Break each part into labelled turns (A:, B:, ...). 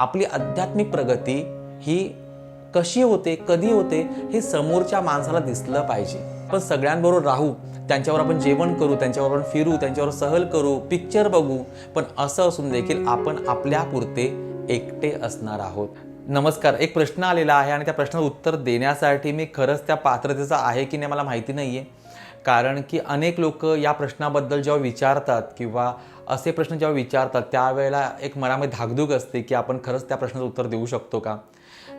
A: आपली आध्यात्मिक प्रगती ही कशी होते कधी होते हे समोरच्या माणसाला दिसलं पाहिजे. पण सगळ्यांबरोबर राहू त्यांच्यावर आपण जेवण करू त्यांच्यावर आपण फिरू त्यांच्यावर सहल करू पिक्चर बघू पण असं असून देखील आपण आपल्या पुरते एकटे असणार आहोत. नमस्कार एक प्रश्न आलेला आहे आणि त्या प्रश्नाचं उत्तर देण्यासाठी मी खरंच त्या पात्रतेचा आहे की नाही मला माहिती नाही आहे कारण की अनेक लोक या प्रश्नाबद्दल जेव्हा विचारतात किंवा असे प्रश्न जेव्हा विचारतात त्यावेळेला एक मनामध्ये धाकधूक असते की आपण खरंच त्या प्रश्नाचं उत्तर देऊ शकतो का?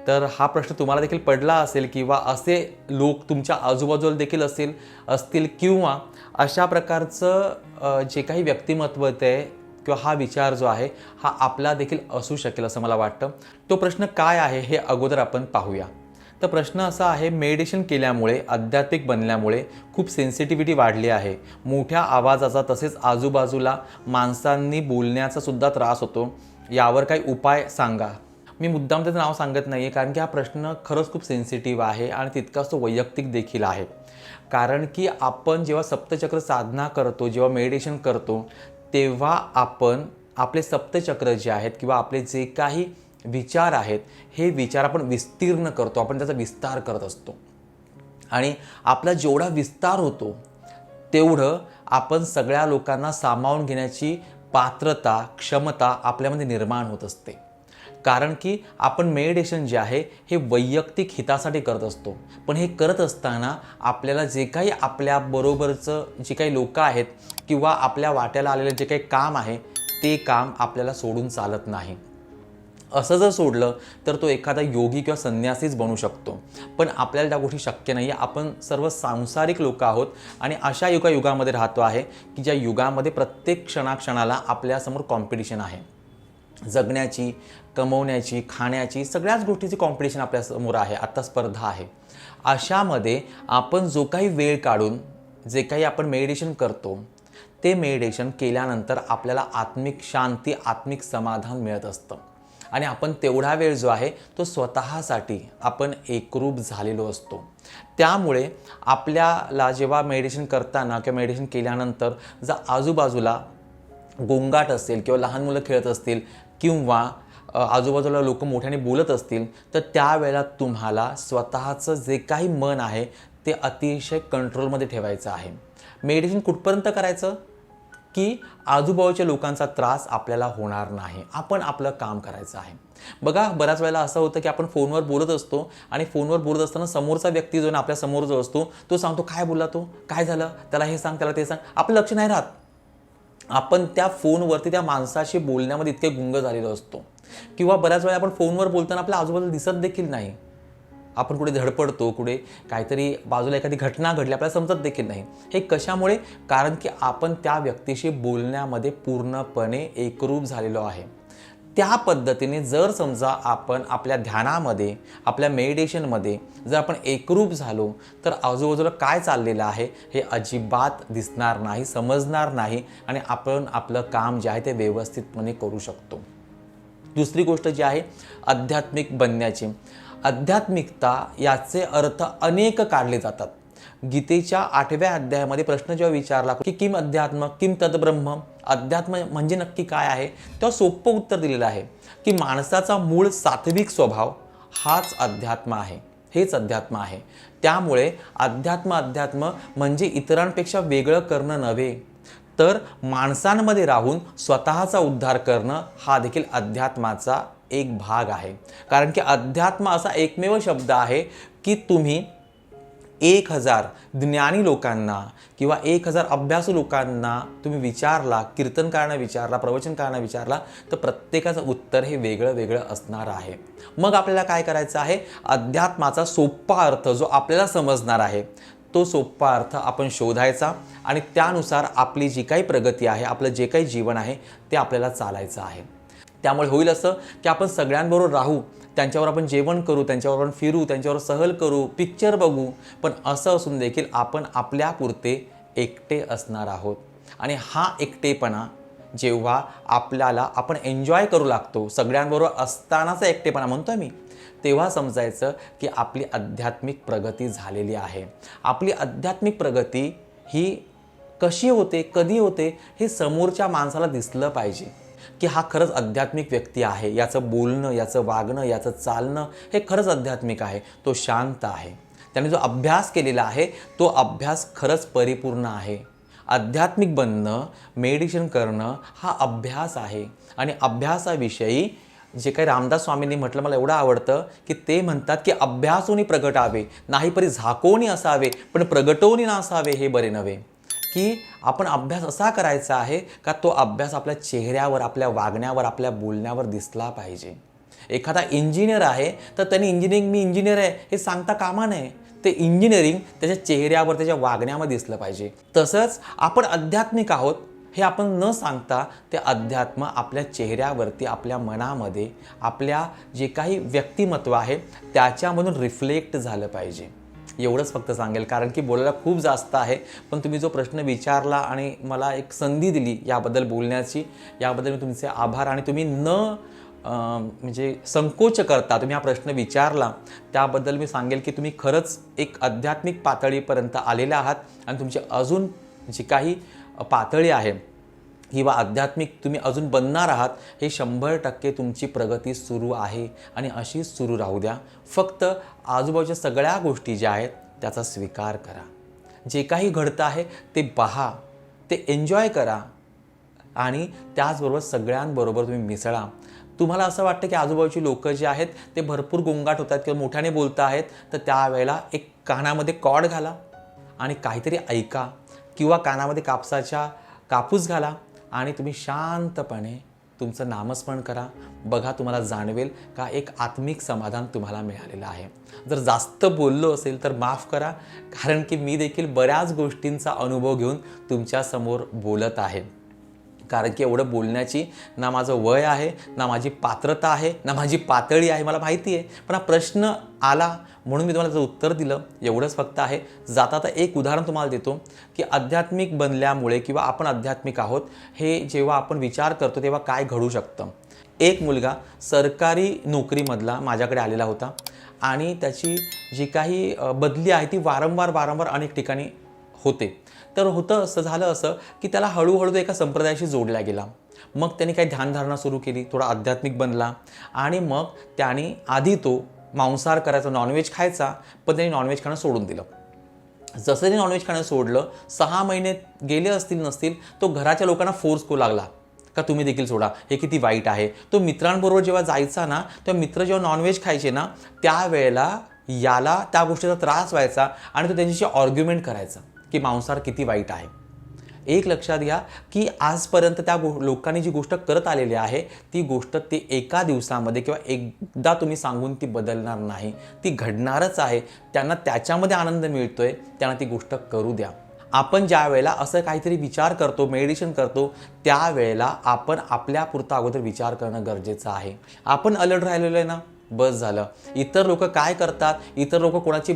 A: तर हा प्रश्न तुम्हाला देखील पडला असेल किंवा असे लोक तुमच्या आजूबाजूला देखील असेल असतील किंवा अशा प्रकारचं जे काही व्यक्तिमत्व ते किंवा हा विचार जो आहे हा आपला देखील असू शकेल असं मला वाटतं. तो प्रश्न काय आहे हे अगोदर आपण पाहूया. तर प्रश्न असा आहे मेडिटेशन केल्यामुळे आध्यात्मिक बनल्यामुळे खूप सेन्सिटिव्हिटी वाढली आहे. मोठ्या आवाजाचा तसेच आजूबाजूला माणसांनी बोलण्याचा सुद्धा त्रास होतो. यावर काही उपाय सांगा. मी मुद्दाम त्याचं नाव सांगत नाही आहे कारण की हा प्रश्न खरंच खूप सेन्सिटिव्ह आहे आणि तितकाच तो वैयक्तिक देखील आहे. कारण की आपण जेव्हा सप्तचक्र साधना करतो जेव्हा मेडिटेशन करतो तेव्हा आपण आपले सप्तचक्र जे आहेत किंवा आपले जे काही विचार आहेत हे विचार आपण विस्तीर्ण करतो आपण त्याचा विस्तार करत असतो. आणि आपला जेवढा विस्तार होतो तेवढं आपण सगळ्या लोकांना सामावून घेण्याची पात्रता क्षमता आपल्यामध्ये निर्माण होत असते. कारण की आपण मेडिटेशन जे आहे हे वैयक्तिक हितासाठी करत असतो. पण हे करत असताना आपल्याला जे काही आपल्याबरोबरचं जे काही लोक आहेत किंवा आपल्या वाट्याला आलेलं जे काही काम आहे ते काम आपल्याला सोडून चालत नाही. असं जर सोडलं तर तो एखादा योगी किंवा संन्यासीच बनू शकतो. पण आपल्याला त्या गोष्टी शक्य नाही आहे आपण सर्व सांसारिक लोक आहोत आणि अशा युगा युगामध्ये राहतो आहे की ज्या युगामध्ये प्रत्येक क्षणाक्षणाला आपल्यासमोर कॉम्पिटिशन आहे. जगण्याची कमवण्याची खाण्याची सगळ्याच गोष्टीची कॉम्पिटिशन आपल्यासमोर आहे. आत्ता स्पर्धा आहे. अशामध्ये आपण जो काही वेळ काढून जे काही आपण मेडिटेशन करतो ते मेडिटेशन केल्यानंतर आपल्याला आत्मिक शांती आत्मिक समाधान मिळत असतं. आणि आपण तेवढा वेळ जो आहे तो स्वतःसाठी आपण एकरूप झालेलो असतो. त्यामुळे आपल्याला जेव्हा मेडिटेशन करताना किंवा मेडिटेशन केल्यानंतर जर आजूबाजूला गोंगाट असेल किंवा लहान मुलं खेळत असतील किंवा आजूबाजूला लोक मोठ्याने बोलत असतील तर त्यावेळेला तुम्हाला स्वतःचं जे काही मन आहे ते अतिशय कंट्रोलमध्ये ठेवायचं आहे. मेडिटेशन कुठपर्यंत करायचं? की आजूबाजूच्या लोकांचा त्रास आपल्याला होणार नाही. आपण आपलं काम करायचं आहे. बघा बऱ्याच वेळेला असं होतं की आपण फोनवर बोलत असतो आणि फोनवर बोलत असताना समोरचा व्यक्ती जो ना आपल्यासमोर जो असतो तो सांगतो काय बोलला तो? काय झालं? त्याला हे सांग त्याला ते सांग. आपलं लक्ष नाही राहत. आपण त्या फोनवरती त्या माणसाशी बोलण्यामध्ये इतके गुंग झालेलो असतो. किंवा बऱ्याच वेळा आपण फोनवर बोलताना आपल्या आजूबाजूला दिसत देखील नाही. आपण कुठे धडपडतो कुठे काहीतरी बाजूला एखादी घटना घडली आपल्याला समजत देखील नाही. हे कशामुळे? कारण की आपण त्या व्यक्तीशी बोलण्यामध्ये पूर्णपणे एकरूप झालेलो आहे. त्या पद्धतीने जर समजा आपण आपल्या ध्यानामध्ये आपल्या मेडिटेशनमध्ये जर आपण एकरूप झालो तर आजूबाजूला काय चाललेलं आहे हे अजिबात दिसणार नाही समजणार नाही आणि आपण आपलं काम जे आहे ते व्यवस्थितपणे करू शकतो. दुसरी गोष्ट जी आहे आध्यात्मिक बनण्याची. आध्यात्मिकता याचे अर्थ अनेक काढले जातात. गीतेच्या आठव्या अध्यायामध्ये प्रश्न जेव्हा विचारला की किम अध्यात्म किम तद्ब्रह्म अध्यात्म म्हणजे नक्की काय आहे? तेव्हा सोपं उत्तर दिलेलं आहे की माणसाचा मूळ सात्विक स्वभाव हाच अध्यात्म आहे. हेच अध्यात्म आहे. त्यामुळे अध्यात्म अध्यात्म म्हणजे इतरांपेक्षा वेगळं करणं नव्हे. तर माणसांमध्ये राहून स्वतःचा उद्धार करणं हा देखील अध्यात्माचा एक भाग आहे. कारण की अध्यात्म असा एकमेव शब्द आहे की तुम्ही एक हजार ज्ञानी लोकांना किंवा एक हजार अभ्यासू लोकांना तुम्ही विचारला कीर्तनकारांना विचारला प्रवचनकारांना विचारला तर प्रत्येकाचं उत्तर हे वेगळं वेगळं असणार आहे. मग आपल्याला काय करायचं आहे? अध्यात्माचा सोपा अर्थ जो आपल्याला समजणार आहे तो सोपा अर्थ आपण शोधायचा आणि त्यानुसार आपली जी काही प्रगती आहे आपलं जे काही जीवन आहे ते आपल्याला चालायचं आहे. त्यामुळे होईल असं की आपण सगळ्यांबरोबर राहू त्यांच्यावर आपण जेवण करू त्यांच्यावर आपण फिरू त्यांच्यावर सहल करू पिक्चर बघू पण असं असून देखील आपण आपल्यापुरते एकटे असणार आहोत. आणि हा एकटेपणा जेव्हा आपल्याला आपण एन्जॉय करू लागतो सगळ्यांबरोबर असतानाचा एकटेपणा म्हणतोय मी तेव्हा समजायचं की आपली आध्यात्मिक प्रगती झालेली आहे. आपली आध्यात्मिक प्रगती ही कशी होते कधी होते हे समोरच्या माणसाला दिसलं पाहिजे. की हा खरंच आध्यात्मिक व्यक्ती आहे. याचं बोलणं याचं वागणं याचं चालणं हे खरंच आध्यात्मिक आहे. तो शांत आहे. त्याने जो अभ्यास केलेला आहे तो अभ्यास खरंच परिपूर्ण आहे. आध्यात्मिक बनणं मेडिटेशन करणं हा अभ्यास आहे. आणि अभ्यासाविषयी जे काही रामदास स्वामींनी म्हटलं मला एवढं आवडतं की ते म्हणतात की अभ्यासोनी प्रगटावे नाही परी झाकोनी असावे पण प्रगटोनी नसावे हे बरे नव्हे. की आपण अभ्यास असा करायचा आहे का तो अभ्यास आपल्या चेहऱ्यावर आपल्या वागण्यावर आपल्या बोलण्यावर दिसला पाहिजे. एखादा इंजिनियर आहे तर त्यांनी इंजिनिअरिंग मी इंजिनियर आहे हे सांगता कामा नये. ते इंजिनिअरिंग त्याच्या चेहऱ्यावर त्याच्या वागण्यामध्ये दिसलं पाहिजे. तसंच आपण आध्यात्मिक आहोत हे आपण न सांगता ते अध्यात्म आपल्या चेहऱ्यावरती आपल्या मनामध्ये आपल्या जे काही व्यक्तिमत्व आहे त्याच्यामधून रिफ्लेक्ट झालं पाहिजे. एवढंच फक्त सांगेल कारण की बोलायला खूप जास्त आहे. पण तुम्ही जो प्रश्न विचारला आणि मला एक संधी दिली याबद्दल बोलण्याची याबद्दल मी तुमचे आभार आणि तुम्ही न म्हणजे संकोच करता तुम्ही हा प्रश्न विचारला त्याबद्दल मी सांगेल की तुम्ही खरंच एक आध्यात्मिक पातळीपर्यंत आलेले आहात आणि तुमची अजून जी काही पातळी आहे किंवा आध्यात्मिक तुम्ही अजून बनणार आहात हे शंभर टक्के तुमची प्रगती सुरू आहे आणि अशीच सुरू राहू द्या. फक्त आजूबाजूच्या सगळ्या गोष्टी ज्या आहेत त्याचा स्वीकार करा. जे काही घडतं आहे ते पहा ते एन्जॉय करा आणि त्याचबरोबर सगळ्यांबरोबर तुम्ही मिसळा. तुम्हाला असं वाटतं की आजूबाजूची लोक जे आहेत ते भरपूर गोंगाट होतात किंवा मोठ्याने बोलत आहेत तर त्यावेळेला एक कानामध्ये कॉड घाला आणि काहीतरी ऐका किंवा कानामध्ये कापसाच्या कापूस घाला. आणि तुम्ही शांतपणे तुमचं नामस्मरण करा. बघा तुम्हाला जाणवेल का एक आत्मिक समाधान तुम्हाला मिळालेलं आहे. जर जास्त बोललो असेल तर माफ करा. कारण की मी देखील बऱ्याच गोष्टींचा अनुभव घेऊन तुमच्यासमोर बोलत आहे. कारण की एवढं बोलण्याची ना माझं वय आहे ना माझी पात्रता आहे ना माझी पातळी आहे मला माहिती आहे. पण हा प्रश्न आला म्हणून मी तुम्हाला त्याचं उत्तर दिलं. एवढंच फक्त आहे. जाता आता एक उदाहरण तुम्हाला देतो की आध्यात्मिक बनल्यामुळे किंवा आपण आध्यात्मिक आहोत हे जेव्हा आपण विचार करतो तेव्हा काय घडू शकतं? एक मुलगा सरकारी नोकरीमधला माझ्याकडे आलेला होता आणि त्याची जी काही बदली आहे ती वारंवार वारंवार अनेक ठिकाणी होते. तर होतं असं झालं असं की त्याला हळूहळू एका संप्रदायाशी जोडला गेला. मग त्याने काही ध्यानधारणा सुरू केली थोडा आध्यात्मिक बनला आणि मग त्याने आधी तो मांसाहार करायचा नॉनव्हेज खायचा पण त्याने नॉनव्हेज खाणं सोडून दिलं. जसं त्याने नॉनव्हेज खाणं सोडलं सहा महिने गेले असतील नसतील तो घराच्या लोकांना फोर्स करू लागला. का तुम्ही देखील सोडा हे किती वाईट आहे. तो मित्रांबरोबर जेव्हा जायचा ना तेव्हा मित्र जेव्हा नॉनव्हेज खायचे ना त्यावेळेला याला त्या गोष्टीचा त्रास व्हायचा आणि तो त्यांच्याशी ऑर्ग्युमेंट करायचा. की मांसाहार किती वाईट आहे. एक लक्षात घ्या की आजपर्यंत त्या गो लोकांनी जी गोष्ट करत आलेली आहे ती गोष्ट ते एका दिवसामध्ये किंवा एकदा तुम्ही सांगून ती बदलणार नाही. ती घडणारच आहे. त्यांना त्याच्यामध्ये आनंद मिळतो आहे त्यांना ती गोष्ट करू द्या. आपण ज्या वेळेला असं काहीतरी विचार करतो मेडिटेशन करतो त्यावेळेला आपण आपल्यापुरता अगोदर विचार करणं गरजेचं आहे. आपण अलर्ट राहिलेलो आहे ना? बस झालं. इतर लोक काय करतात? इतर लोक कोणाची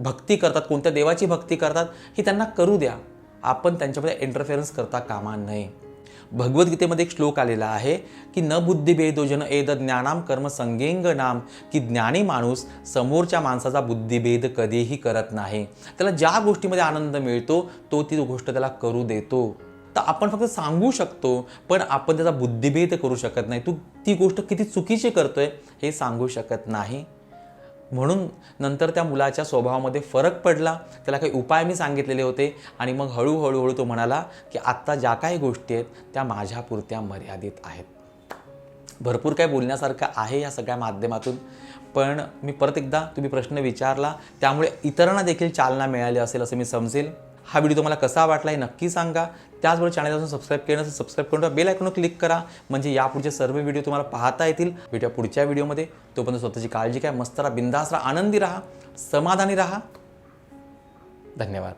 A: भक्ती करतात? कोणत्या देवाची भक्ती करतात? हे त्यांना करू द्या. आपण त्यांच्यामध्ये इंटरफेरन्स करता कामा नये. भगवद्गीतेमध्ये एक श्लोक आलेला आहे की न बुद्धिभेदो जन एद ज्ञानाम कर्म संगेंग नाम की ज्ञानी माणूस समोरच्या माणसाचा बुद्धिभेद कधीही करत नाही. त्याला ज्या गोष्टीमध्ये आनंद मिळतो तो ती गोष्ट त्याला करू देतो. तर आपण फक्त सांगू शकतो पण आपण त्याचा बुद्धिभेद करू शकत नाही. तू ती गोष्ट किती चुकीची करतोय हे सांगू शकत नाही. म्हणून नंतर त्या मुलाच्या स्वभावामध्ये फरक पडला. त्याला काही उपाय मी सांगितलेले होते आणि मग हळूहळूहळू तो म्हणाला की आत्ता ज्या काही गोष्टी आहेत त्या माझ्यापुरत्या मर्यादित आहेत. भरपूर काय बोलण्यासारखं आहे या सगळ्या माध्यमातून. पण मी परत एकदा तुम्ही प्रश्न विचारला त्यामुळे इतरांना देखील चालना मिळाली असेल असं मी समजेल. हा व्हिडिओ तुम्हाला कसा वाटला हे नक्की सांगा. त्याचबरोबर चॅनल अजून सबस्क्राईब केलं नसेल सबस्क्राईब करून बेल आयकॉनवर क्लिक करा. म्हणजे यापुढचे सर्व व्हिडिओ तुम्हाला पाहता येतील. भेटूया पुढच्या व्हिडिओमध्ये तोपर्यंत स्वतःची काळजी घ्या मस्त राहा बिंदास राहा आनंदी राहा समाधानी राहा. धन्यवाद.